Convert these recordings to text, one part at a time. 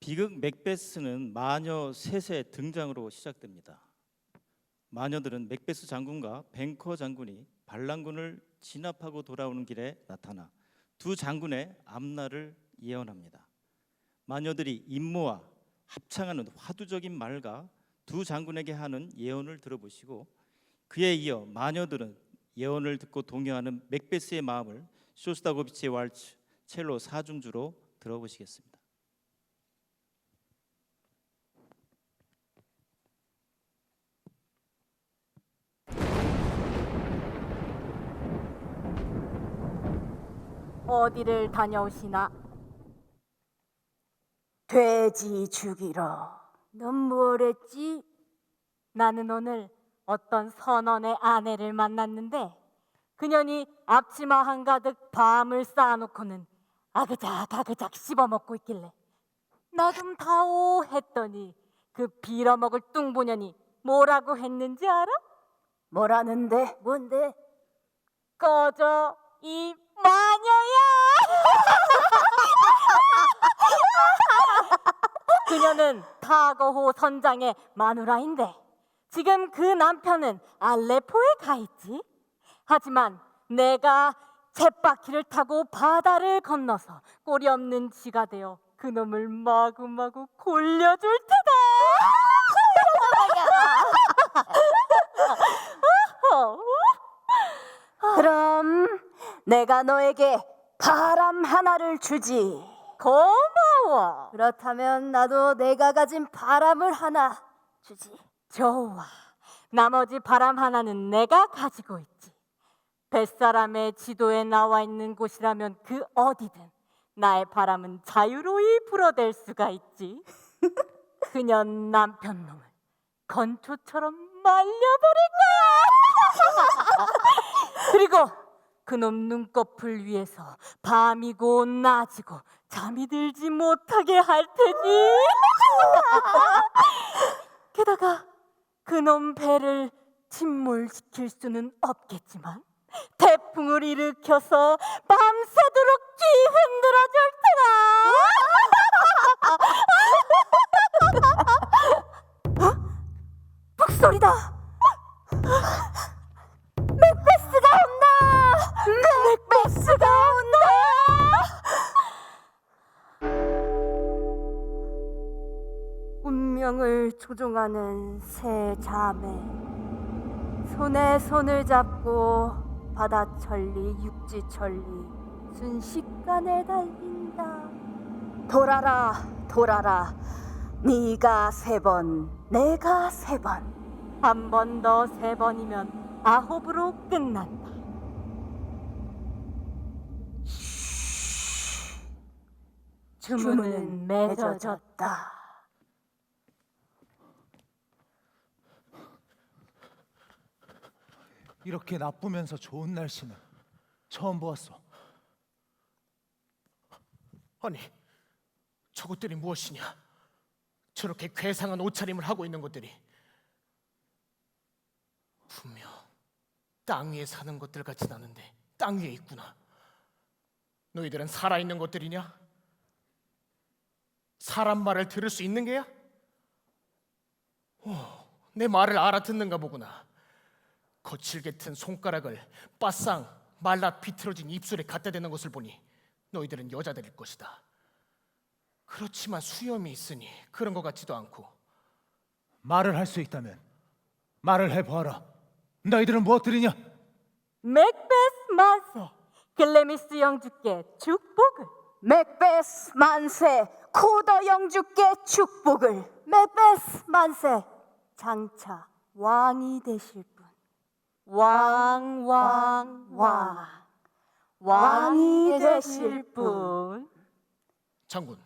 비극 맥베스는 마녀 셋의 등장으로 시작됩니다. 마녀들은 맥베스 장군과 뱅커 장군이 반란군을 진압하고 돌아오는 길에 나타나 두 장군의 앞날을 예언합니다. 마녀들이 임무와 합창하는 화두적인 말과 두 장군에게 하는 예언을 들어보시고 그에 이어 마녀들은 예언을 듣고 동요하는 맥베스의 마음을 쇼스타고비치의 왈츠 첼로 사중주로 들어보시겠습니다. 어디를 다녀오시나? 돼지 죽이러. 넌 뭐랬지? 나는 오늘 어떤 선원의 아내를 만났는데 그년이 앞치마 한가득 밤을 쌓아놓고는 아그작 아그작 씹어먹고 있길래 나 좀 다오 했더니 그 빌어먹을 뚱보년이 뭐라고 했는지 알아? 뭐라는데? 뭔데? 꺼져 이 마녀야! 타거호 선장의 마누라인데 지금 그 남편은 알레포에 가 있지. 하지만 내가 쳇바퀴를 타고 바다를 건너서 꼬리 없는 쥐가 되어 그놈을 마구마구 골려줄 테다. 그럼 내가 너에게 바람 하나를 주지. 고마워. 그렇다면 나도 내가 가진 바람을 하나 주지. 좋아. 나머지 바람 하나는 내가 가지고 있지. 뱃사람의 지도에 나와 있는 곳이라면 그 어디든 나의 바람은 자유로이 불어댈 수가 있지. 그녀 남편 놈을 건초처럼 말려버릴 거야. 그리고 그놈 눈꺼풀 위에서 밤이고 낮이고 잠이 들지 못하게 할 테니. 게다가 그놈 배를 침몰시킬 수는 없겠지만 태풍을 일으켜서 밤새도록 귀 흔들어 줄 테다. 북소리다. 맥베스가 온다. 맥베스가 조종하는 새 자매. 손에 손을 잡고 바다천리 육지천리 순식간에 달린다. 돌아라 돌아라 네가 세 번 내가 세 번 한 번 더 세 번이면 아홉으로 끝난다. 주문은 맺어졌다. 이렇게 나쁘면서 좋은 날씨는 처음 보았어. 아니, 저것들이 무엇이냐? 저렇게 괴상한 옷차림을 하고 있는 것들이 분명 땅 위에 사는 것들 같이 나는데 땅 위에 있구나. 너희들은 살아있는 것들이냐? 사람 말을 들을 수 있는 게야? 오, 내 말을 알아듣는가 보구나. 거칠게 튼 손가락을 바싹 말라 비틀어진 입술에 갖다 대는 것을 보니 너희들은 여자들일 것이다. 그렇지만 수염이 있으니 그런 것 같지도 않고 말을 할 수 있다면 말을 해보아라. 너희들은 무엇들이냐? 맥베스 만세 글래미스 영주께 축복을 맥베스 만세 코더 영주께 축복을 맥베스 만세 장차 왕이 되실 분 왕 왕 왕 왕이 되실 분 장군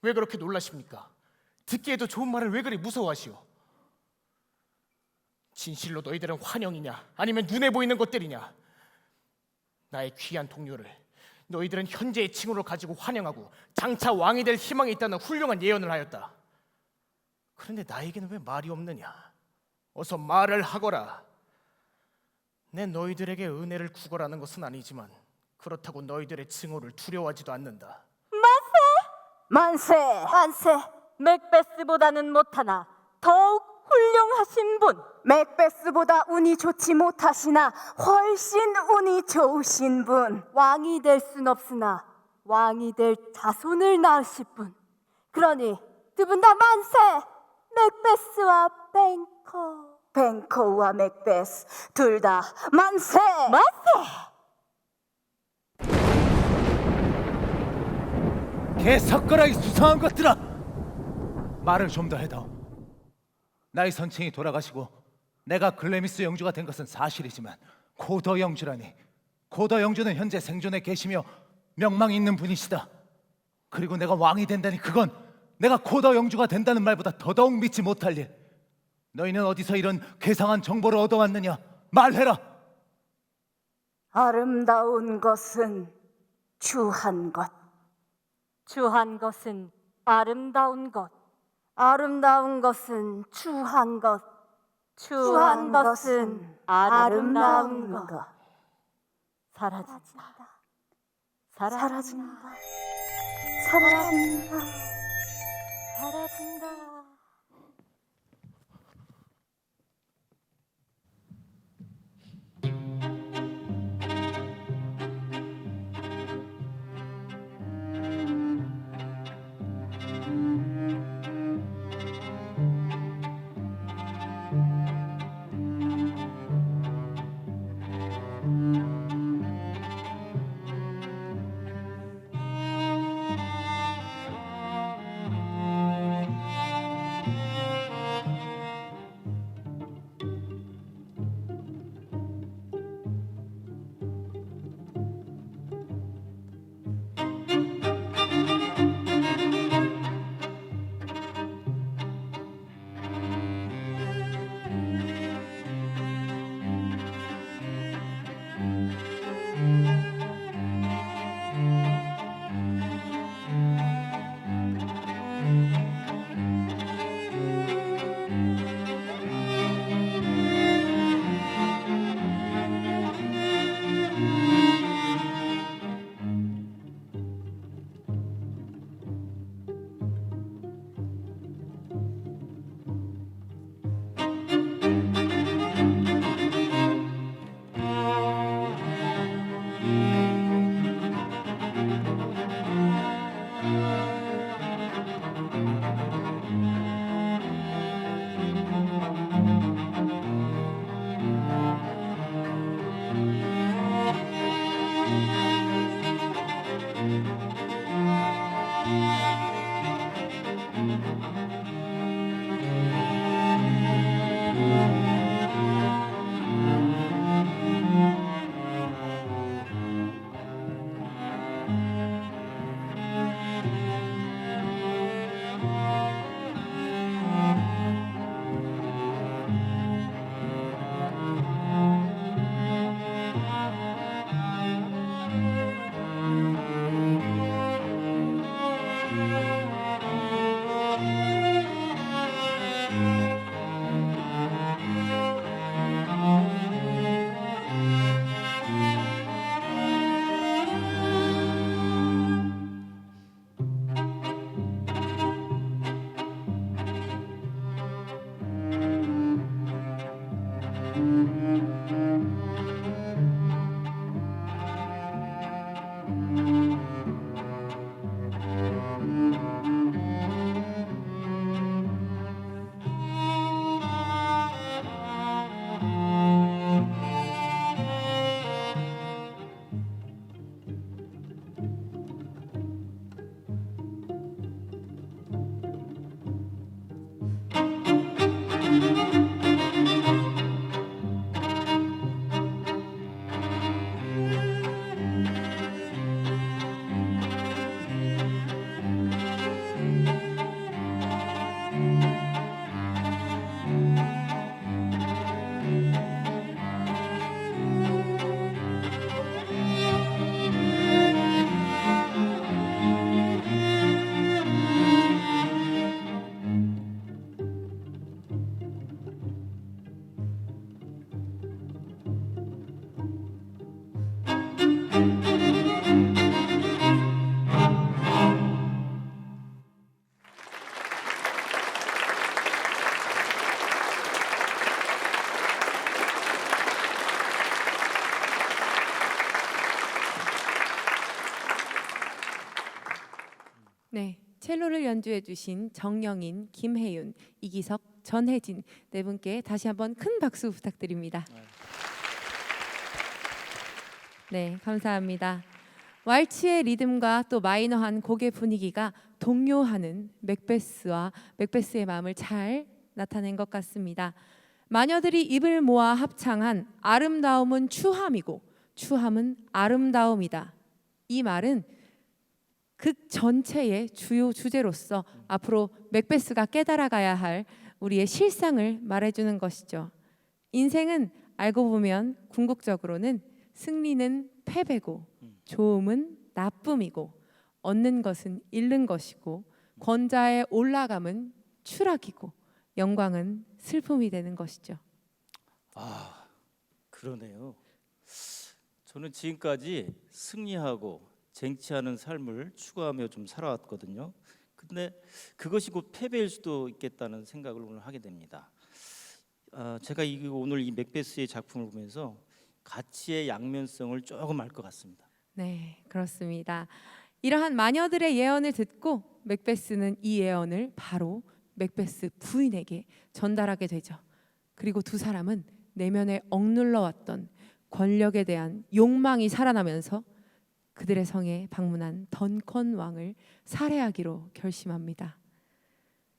왜 그렇게 놀라십니까? 듣기에도 좋은 말을 왜 그리 무서워하시오? 진실로 너희들은 환영이냐 아니면 눈에 보이는 것들이냐? 나의 귀한 동료를 너희들은 현재의 칭호를 가지고 환영하고 장차 왕이 될 희망이 있다는 훌륭한 예언을 하였다. 그런데 나에게는 왜 말이 없느냐? 어서 말을 하거라. 내 너희들에게 은혜를 구걸하는 것은 아니지만 그렇다고 너희들의 칭호를 두려워하지도 않는다. 만세. 만세. 맥베스보다는 못하나 더욱 훌륭하신 분. 맥베스보다 운이 좋지 못하시나 훨씬 운이 좋으신 분. 왕이 될 순 없으나 왕이 될 자손을 낳으실 분. 그러니 두 분 다 만세! 맥베스와 뱅커 뱅커와 맥베스 둘다 만세! 만세! 개석거라 이 수상한 것들아! 말을 좀 더 해다오. 나의 선친이 돌아가시고 내가 글래미스 영주가 된 것은 사실이지만 고더 영주라니. 고더 영주는 현재 생존해 계시며 명망 있는 분이시다. 그리고 내가 왕이 된다니 그건 내가 고더 영주가 된다는 말보다 더더욱 믿지 못할 일 너희는 어디서 이런 괴상한 정보를 얻어왔느냐 말해라 아름다운 것은 주한 것 주한 것은 아름다운 것. 아름다운 것은 추한 것, 추한 것은 아름다운 것. 것. 사라진다. 사라진다. 사라진다. 사라진다. 연주해 주신 정영인, 김혜윤, 이기석, 전혜진 네 분께 다시 한번 큰 박수 부탁드립니다. 네, 감사합니다. 왈츠의 리듬과 또 마이너한 곡의 분위기가 동요하는 맥베스와 맥베스의 마음을 잘 나타낸 것 같습니다. 마녀들이 입을 모아 합창한 아름다움은 추함이고 추함은 아름다움이다. 이 말은 극 전체의 주요 주제로서 앞으로 맥베스가 깨달아가야 할 우리의 실상을 말해주는 것이죠. 인생은 알고 보면 궁극적으로는 승리는 패배고 좋음은 나쁨이고 얻는 것은 잃는 것이고 권자의 올라감은 추락이고 영광은 슬픔이 되는 것이죠. 아 그러네요. 저는 지금까지 승리하고 쟁취하는 삶을 추구하며 좀 살아왔거든요. 근데 그것이 곧 패배일 수도 있겠다는 생각을 오늘 하게 됩니다. 아, 제가 이 오늘 이 맥베스의 작품을 보면서 가치의 양면성을 조금 알 것 같습니다. 네, 그렇습니다. 이러한 마녀들의 예언을 듣고 맥베스는 이 예언을 바로 맥베스 부인에게 전달하게 되죠. 그리고 두 사람은 내면에 억눌러 왔던 권력에 대한 욕망이 살아나면서 그들의 성에 방문한 던컨 왕을 살해하기로 결심합니다.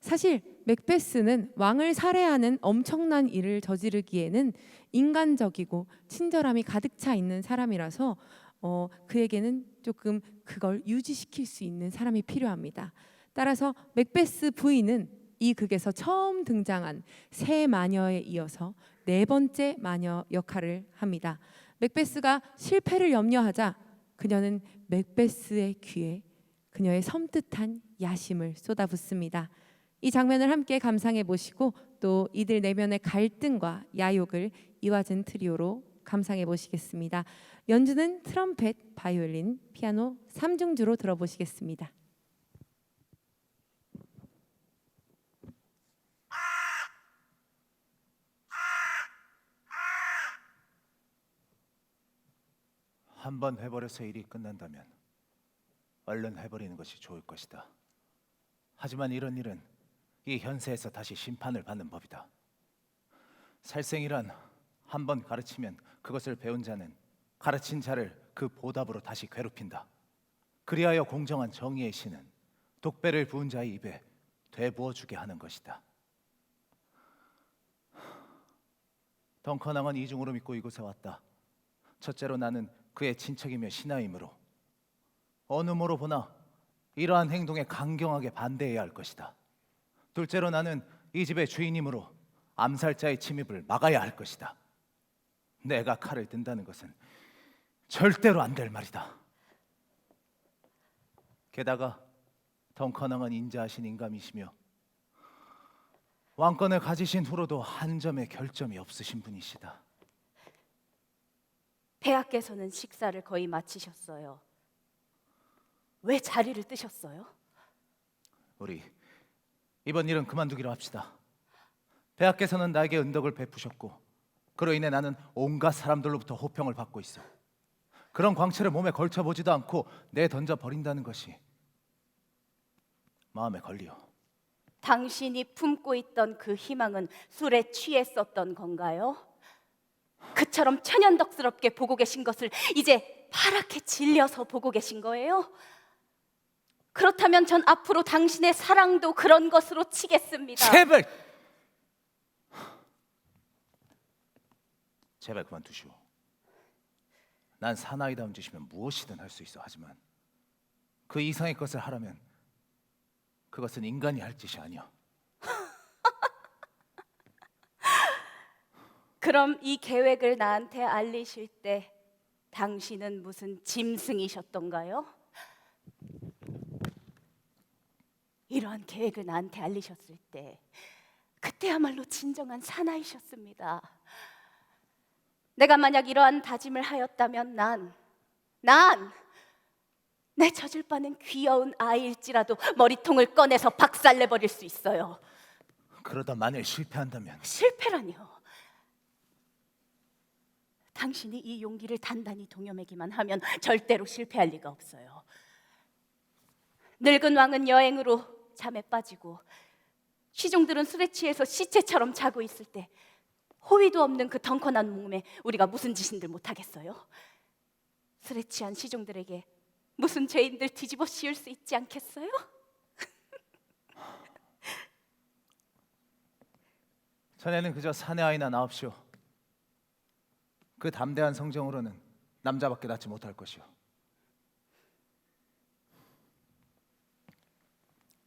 사실 맥베스는 왕을 살해하는 엄청난 일을 저지르기에는 인간적이고 친절함이 가득 차 있는 사람이라서 어, 그에게는 조금 그걸 유지시킬 수 있는 사람이 필요합니다. 따라서 맥베스 부인은 이 극에서 처음 등장한 새 마녀에 이어서 네 번째 마녀 역할을 합니다. 맥베스가 실패를 염려하자 그녀는 맥베스의 귀에 그녀의 섬뜩한 야심을 쏟아붓습니다. 이 장면을 함께 감상해 보시고 또 이들 내면의 갈등과 야욕을 이화진 트리오로 감상해 보시겠습니다. 연주는 트럼펫, 바이올린, 피아노 삼중주로 들어보시겠습니다. 한 번 해버려서 일이 끝난다면 얼른 해버리는 것이 좋을 것이다. 하지만 이런 일은 이 현세에서 다시 심판을 받는 법이다. 살생이란 한 번 가르치면 그것을 배운 자는 가르친 자를 그 보답으로 다시 괴롭힌다. 그리하여 공정한 정의의 신은 독배를 부은 자의 입에 되부어 주게 하는 것이다. 덩컨왕은 이중으로 믿고 이곳에 왔다. 첫째로 나는 그의 친척이며 신하이므로 어느 모로 보나 이러한 행동에 강경하게 반대해야 할 것이다. 둘째로 나는 이 집의 주인이므로 암살자의 침입을 막아야 할 것이다. 내가 칼을 든다는 것은 절대로 안 될 말이다. 게다가 덩컨왕은 인자하신 인감이시며 왕권을 가지신 후로도 한 점의 결점이 없으신 분이시다. 폐하께서는 식사를 거의 마치셨어요. 왜 자리를 뜨셨어요? 우리 이번 일은 그만두기로 합시다. 대학께서는 나에게 은덕을 베푸셨고 그로 인해 나는 온갖 사람들로부터 호평을 받고 있어. 그런 광채를 몸에 걸쳐 보지도 않고 내 던져 버린다는 것이 마음에 걸리요. 당신이 품고 있던 그 희망은 술에 취했었던 건가요? 그처럼 천연덕스럽게 보고 계신 것을 이제 파랗게 질려서 보고 계신 거예요? 그렇다면 전 앞으로 당신의 사랑도 그런 것으로 치겠습니다. 제발 제발 그만두시오. 난 사나이다운 짓이면 무엇이든 할 수 있어 하지만 그 이상의 것을 하라면 그것은 인간이 할 짓이 아니야. 그럼 이 계획을 나한테 알리실 때 당신은 무슨 짐승이셨던가요? 이러한 계획을 나한테 알리셨을 때 그때야말로 진정한 사나이셨습니다. 내가 만약 이러한 다짐을 하였다면 난, 난, 내 젖을 바는 귀여운 아이일지라도 머리통을 꺼내서 박살내버릴 수 있어요. 그러다 만일 실패한다면 실패라니요. 당신이 이 용기를 단단히 동여매기만 하면 절대로 실패할 리가 없어요. 늙은 왕은 여행으로 잠에 빠지고 시종들은 술에 취해서 시체처럼 자고 있을 때 호위도 없는 그 덩컨한 몸에 우리가 무슨 짓인들 못하겠어요? 술에 취한 시종들에게 무슨 죄인들 뒤집어 씌울 수 있지 않겠어요? 자네는 그저 사내 아이나 나옵시오. 그 담대한 성정으로는 남자밖에 낳지 못할 것이오.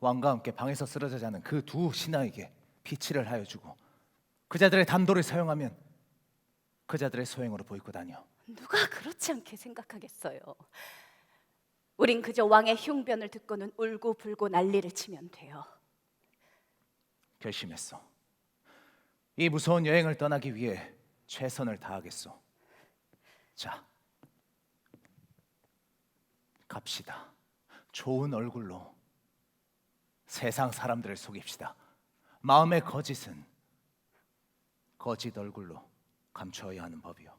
왕과 함께 방에서 쓰러져 자는 그 두 신하에게 피치를 하여 주고 그 자들의 담도를 사용하면 그 자들의 소행으로 보이고 다녀. 누가 그렇지 않게 생각하겠어요? 우린 그저 왕의 흉변을 듣고는 울고 불고 난리를 치면 돼요. 결심했어. 이 무서운 여행을 떠나기 위해 최선을 다하겠소. 자, 갑시다. 좋은 얼굴로 세상 사람들을 속입시다. 마음의 거짓은 거짓 얼굴로 감추어야 하는 법이요.